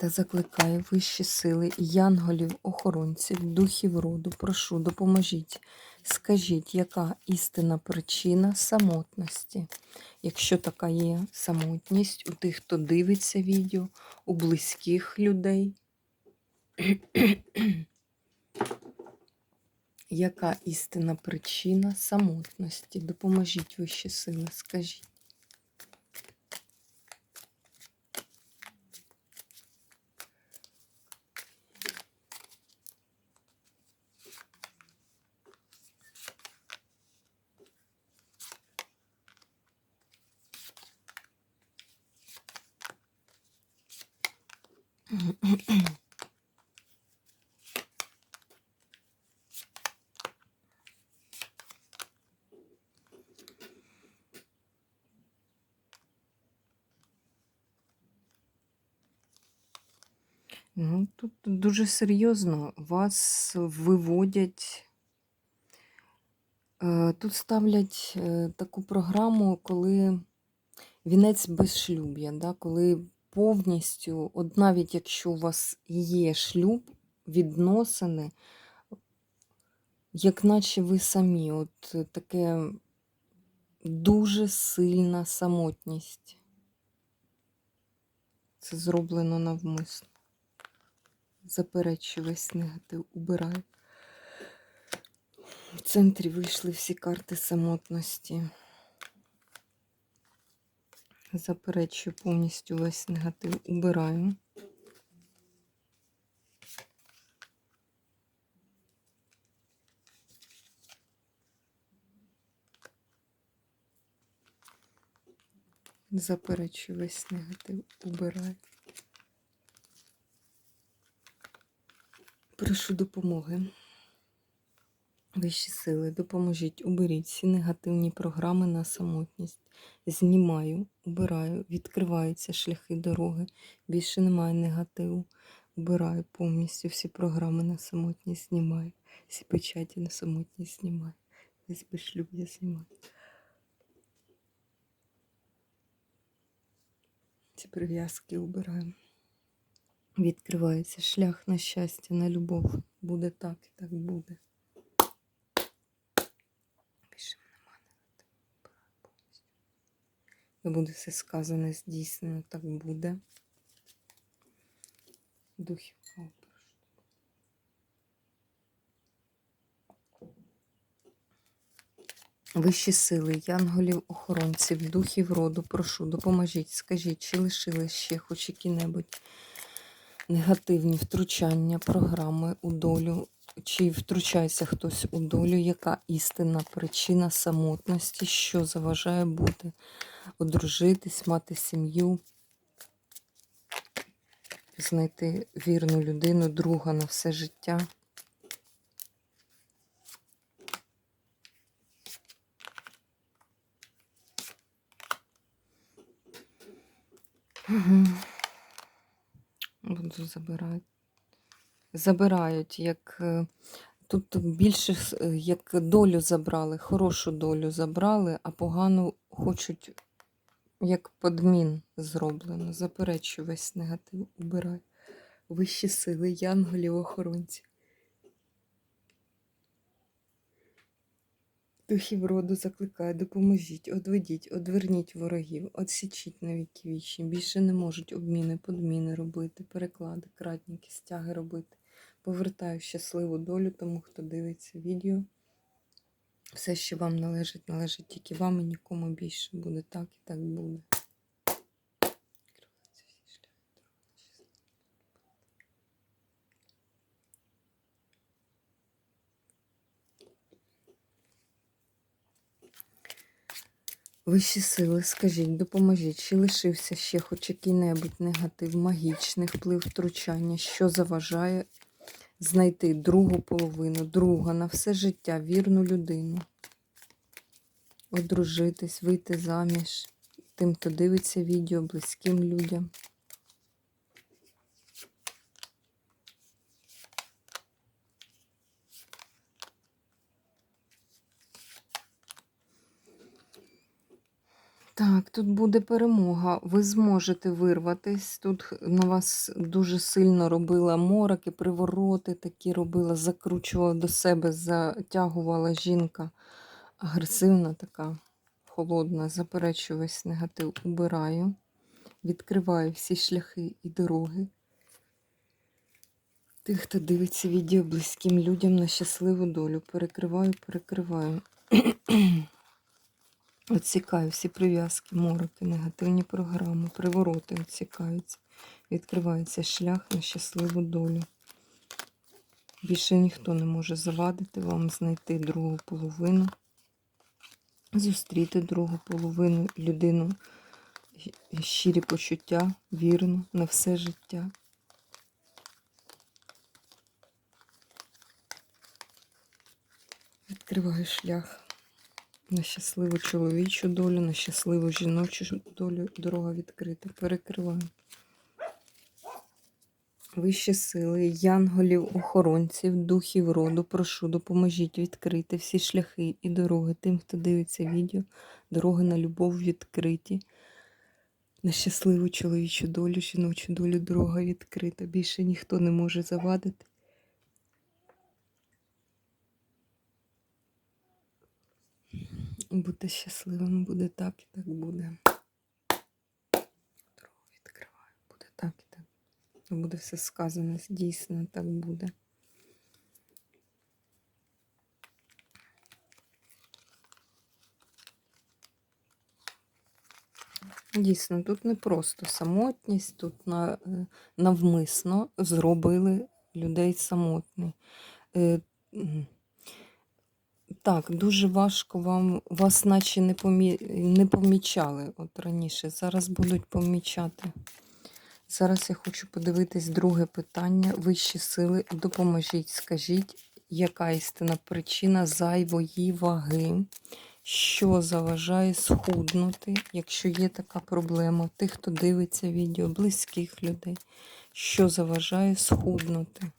Та закликаю вищі сили, янголів, охоронців, духів роду, прошу, допоможіть. Скажіть, яка істинна причина самотності? Якщо така є самотність у тих, хто дивиться відео, у близьких людей. Яка істинна причина самотності? Допоможіть вищі сили, скажіть. Ну, тут дуже серйозно вас виводять. Е, Тут ставлять е, таку програму, коли вінець безшлюб'я, да? коли повністю, от навіть якщо у вас є шлюб, відносини, як наче ви самі, от е, таке дуже сильна самотність. Це зроблено навмисно. Заперечую весь негатив, убираю. В центрі вийшли всі карти самотності. Заперечую повністю весь негатив, убираю. Заперечую весь негатив, убираю. Прошу допомоги. Вищі сили, допоможіть, уберіть всі негативні програми на самотність. Знімаю, убираю, відкриваються шляхи дороги. Більше немає негативу. Убираю повністю всі програми на самотність знімаю. Всі печаті на самотність знімаю. Весь безшлюб'я знімаю. Ці прив'язки убираю. Відкривається шлях на щастя, на любов. Буде так і так буде. Більше нема негативу. повністю. І буде все сказане, здійснено, так буде. Духів. Вищі сили, янголів, охоронців, духів роду, прошу, допоможіть, скажіть, чи лишили ще хоч які-небудь негативні втручання, програми у долю, чи втручається хтось у долю, яка істинна причина самотності, що заважає бути, одружитись, мати сім'ю, знайти вірну людину, друга на все життя. Буду забирати. Забирають, як е, тут більше е, як долю забрали, хорошу долю забрали, а погану хочуть, як подмін зроблено. Заперечую весь негатив, убираю. Вищі сили, янголів, охоронців. Духів роду закликаю, допоможіть, одведіть, одверніть ворогів, отсічіть на віки вічні. Більше не можуть обміни, подміни робити, переклади, кратніки, стяги робити. Повертаю щасливу долю тому, хто дивиться відео. Все, що вам належить, належить тільки вам і нікому більше. Буде так і так буде. Вищі сили, скажіть, допоможіть, чи лишився ще хоч який-небудь негатив, магічний вплив, втручання, що заважає знайти другу половину, друга на все життя, вірну людину. Одружитись, вийти заміж тим, хто дивиться відео, близьким людям. Так, тут буде перемога. Ви зможете вирватись. Тут на вас дуже сильно робила мороки, привороти такі робила, закручувала до себе, затягувала жінка. Агресивна така, холодна, заперечую весь негатив. Убираю, відкриваю всі шляхи і дороги. Тих, хто дивиться відео близьким людям на щасливу долю. Перекриваю, перекриваю. Отсікаю всі прив'язки, мороки, негативні програми, привороти відсікаються. Відкривається шлях на щасливу долю. Більше ніхто не може завадити вам знайти другу половину, зустріти другу половину, людину, щирі почуття, вірну на все життя. Відкриваю шлях на щасливу чоловічу долю, на щасливу жіночу долю. Дорога відкрита. Перекриваю. Вищі сили, янголів, охоронців, духів роду, прошу, допоможіть відкрити всі шляхи і дороги тим, хто дивиться відео. Дороги на любов відкриті. На щасливу чоловічу долю, жіночу долю дорога відкрита. Більше ніхто не може завадити. Будьте щасливими, буде так і так буде. Дорогу відкриваю, буде так і так. Буде все сказано, дійсно так буде. Дійсно, тут не просто самотність, тут е, навмисно зробили людей самотні. Так, дуже важко вам, вас наче не, помі... не помічали от раніше. Зараз будуть помічати. Зараз я хочу подивитись друге питання. Вищі сили, допоможіть, скажіть, яка істина причина зайвої ваги, що заважає схуднути, якщо є така проблема, тих, хто дивиться відео, близьких людей, що заважає схуднути.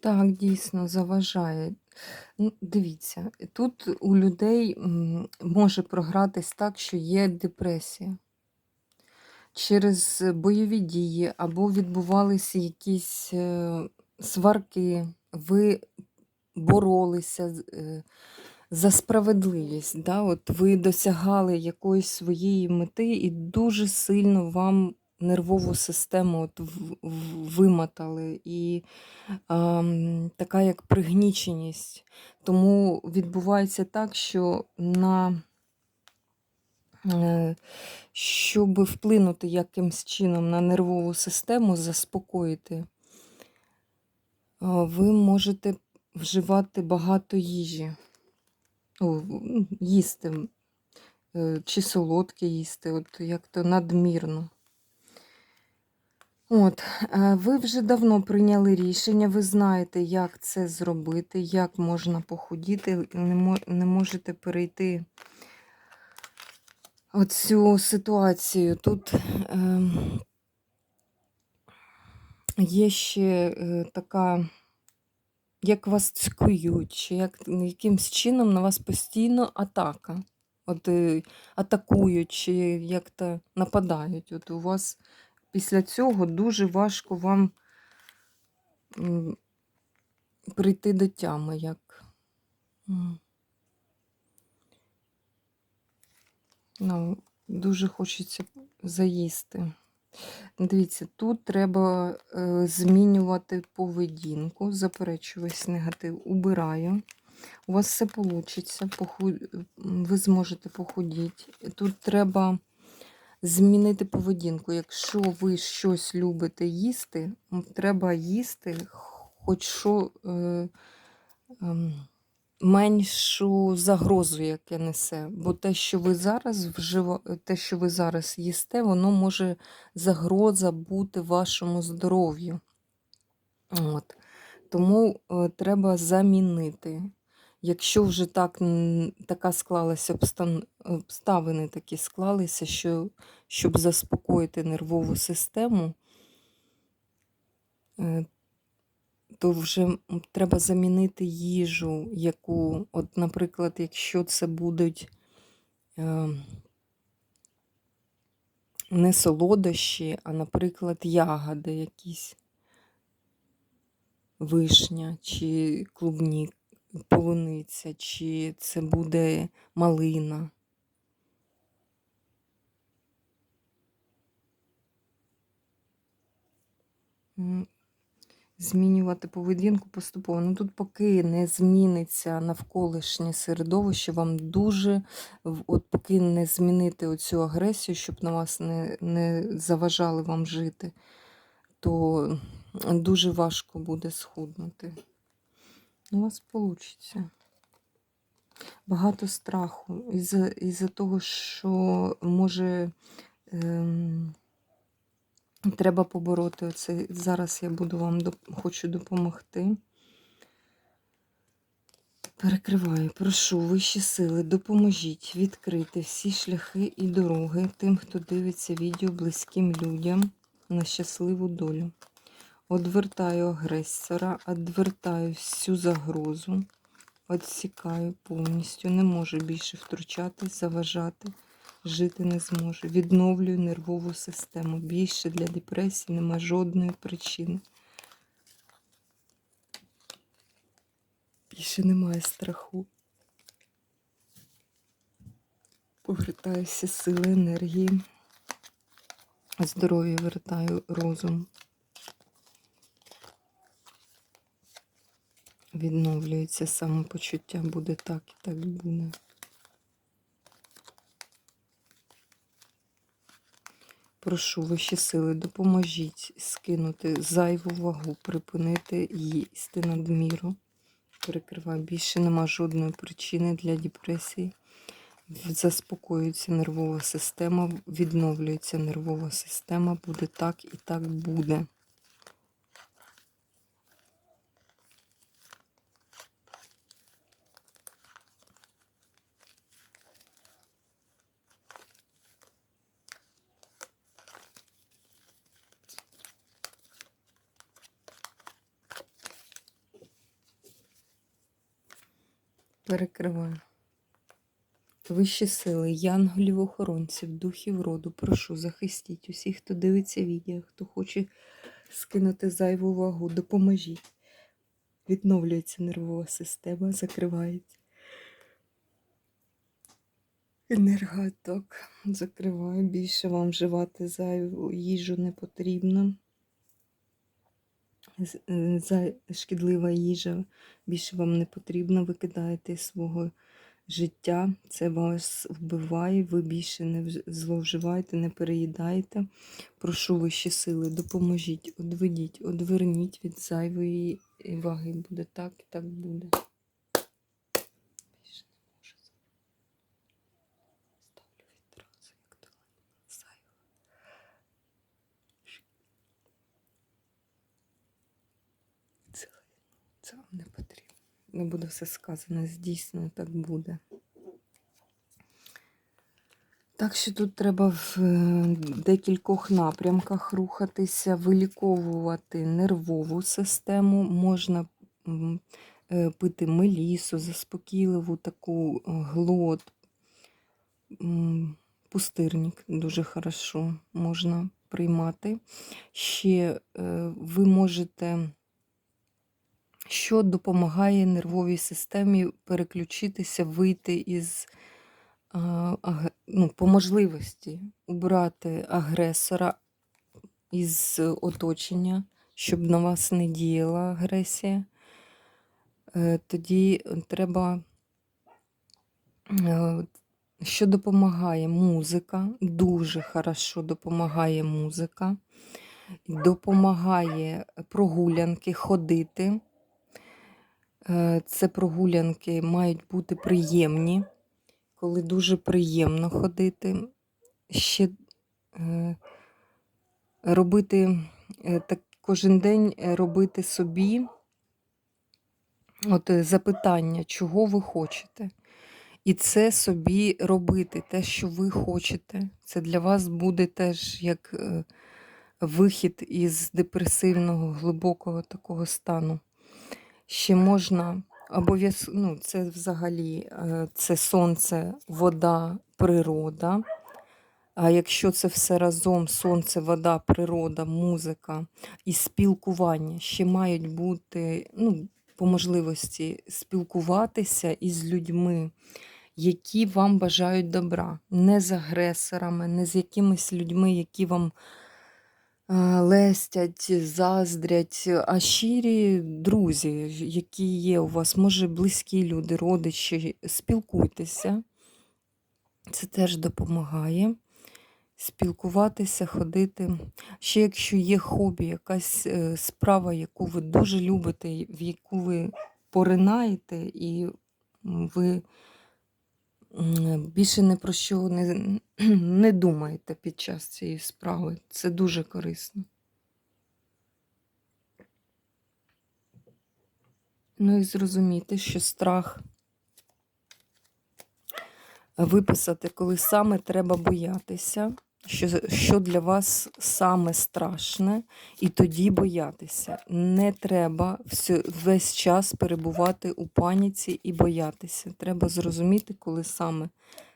Так, дійсно заважає. Ну, дивіться, тут у людей може програтись так, що є депресія. Через бойові дії або відбувалися якісь е, сварки, ви боролися е, за справедливість. Да? От ви досягали якоїсь своєї мети і дуже сильно вам нервову систему от вимотали. І ам, така як пригніченість. Тому відбувається так, що на е, щоб вплинути якимсь чином на нервову систему, заспокоїти, ви можете вживати багато їжі. О, їсти, е, чи солодке їсти, от як-то надмірно. От, е, ви вже давно прийняли рішення, ви знаєте, як це зробити, як можна похудіти, не, можете перейти оцю ситуацію. Тут е, є ще е, така, як вас цькують, чи як, якимсь чином на вас постійно атака. От е, атакують, чи як-то нападають. От у вас після цього дуже важко вам прийти до тями. Як. Ну, дуже хочеться заїсти. Дивіться, тут треба е, змінювати поведінку, заперечу весь негатив, убираю. У вас все вийде, ви зможете похудіти. Тут треба змінити поведінку. Якщо ви щось любите їсти, треба їсти хоч що е, ем, меншу загрозу, яке несе. Бо те, що ви зараз вжива... те, що ви зараз їсте, воно може загроза бути вашому здоров'ю. От. Тому е, треба замінити. Якщо вже так, така склалася обстан... обставини такі склалися, що щоб заспокоїти нервову систему, е, то вже треба замінити їжу, яку, от, наприклад, якщо це будуть е, не солодощі, а, наприклад, ягоди якісь, вишня чи клубні, полуниця, чи це буде малина. Змінювати поведінку поступово. Ну тут поки не зміниться навколишнє середовище, вам дуже, от поки не змінити оцю агресію, щоб на вас не, не заважали вам жити, то дуже важко буде схуднути. У вас вийде. Багато страху. Із-за із того, що може. Ем, Треба побороти оце. Зараз я буду вам доп- хочу допомогти. Перекриваю, прошу, вищі сили, допоможіть відкрити всі шляхи і дороги тим, хто дивиться відео близьким людям на щасливу долю. Одвертаю агресора, одвертаю всю загрозу, відсікаю повністю, не можу більше втручатись, заважати, жити не зможу. Відновлюю нервову систему. Більше для депресії нема жодної причини. Більше немає страху. Повертаюся сили, енергії. Здоров'я вертаю розум. Відновлюється самопочуття, буде так і так буде. Прошу вищі сили, допоможіть скинути зайву вагу, припинити їсти надміру. Перекриваю. Більше нема жодної причини для депресії. Заспокоюється нервова система, відновлюється нервова система, буде так і так буде. Перекриваю. Вищі сили, янголів, охоронців, духів роду, прошу, захистіть усіх, хто дивиться відео, хто хоче скинути зайву вагу, допоможіть. Відновлюється нервова система, закривається. Енерготок закриваю. Більше вам вживати зайву їжу не потрібно. Шкідлива їжа більше вам не потрібна, Викидаєте кидаєте свого життя. Це вас вбиває, ви більше не вж- зловживаєте, не переїдаєте. Прошу вищі сили, допоможіть, одведіть, одверніть від зайвої ваги. Буде так і так буде. Більше не можу. Ставлю відразу, як то зайве. Це, це вам не потрібно. Не буде все сказано, здійснено, так буде. Так що тут треба в е, декількох напрямках рухатися, виліковувати нервову систему. Можна е, пити мелісу, заспокійливу таку е, глот, пустирник дуже хорошо можна приймати. Ще ви можете, що допомагає нервовій системі переключитися, вийти із ну, по можливості убрати агресора, із оточення, щоб на вас не діяла агресія. Е, Тоді треба, е, що допомагає музика, дуже хорошо допомагає музика, допомагає прогулянки ходити. Е, Це прогулянки мають бути приємні, коли дуже приємно ходити. Ще е, робити е, так кожен день робити собі от запитання, чого ви хочете. І це собі робити, те, що ви хочете. Це для вас буде теж як вихід із депресивного, глибокого такого стану. Ще можна обов'язково, ну, це взагалі е, це сонце, вода, природа. А якщо це все разом сонце, вода, природа, музика і спілкування, ще мають бути, ну, по можливості спілкуватися із людьми, які вам бажають добра, не з агресорами, не з якимись людьми, які вам лестять, заздрять, а щирі друзі, які є у вас, може, близькі люди, родичі, спілкуйтеся. Це теж допомагає спілкуватися, ходити. Ще якщо є хобі, якась е, справа, яку ви дуже любите, в яку ви поринаєте, і ви більше не про що не, не думаєте під час цієї справи. Це дуже корисно. Ну і зрозуміти, що страх виписати, коли саме треба боятися, що, що для вас саме страшне, і тоді боятися. Не треба всю- весь час перебувати у паніці і боятися. Треба зрозуміти, коли саме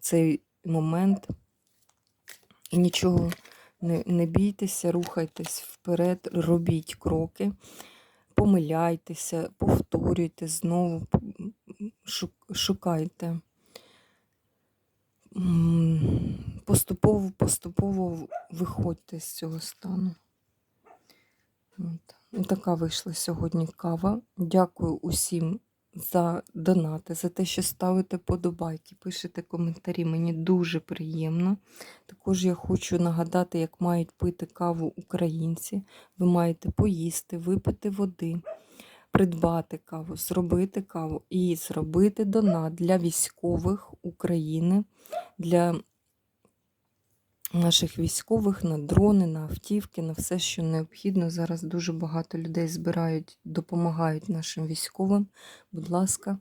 цей момент. І нічого не, не бійтеся, рухайтесь вперед, робіть кроки, помиляйтеся, повторюйте знову, шукайте. Поступово, поступово виходьте з цього стану. От. Ну, Така вийшла сьогодні кава. Дякую усім за донати, за те, що ставите подобайки, пишете коментарі. Мені дуже приємно. Також я хочу нагадати, як мають пити каву українці. Ви маєте поїсти, випити води, придбати каву, зробити каву і зробити донат для військових України, для наших військових на дрони, на автівки, на все, що необхідно. Зараз дуже багато людей збирають, допомагають нашим військовим. Будь ласка,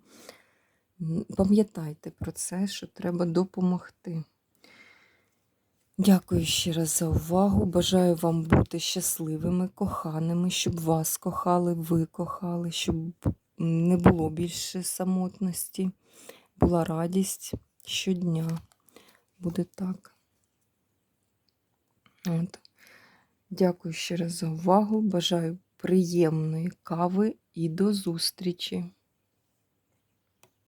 пам'ятайте про це, що треба допомогти. Дякую ще раз за увагу. Бажаю вам бути щасливими, коханими, щоб вас кохали, ви кохали, щоб не було більше самотності, була радість щодня. Буде так. От. Дякую ще раз за увагу. Бажаю приємної кави і до зустрічі!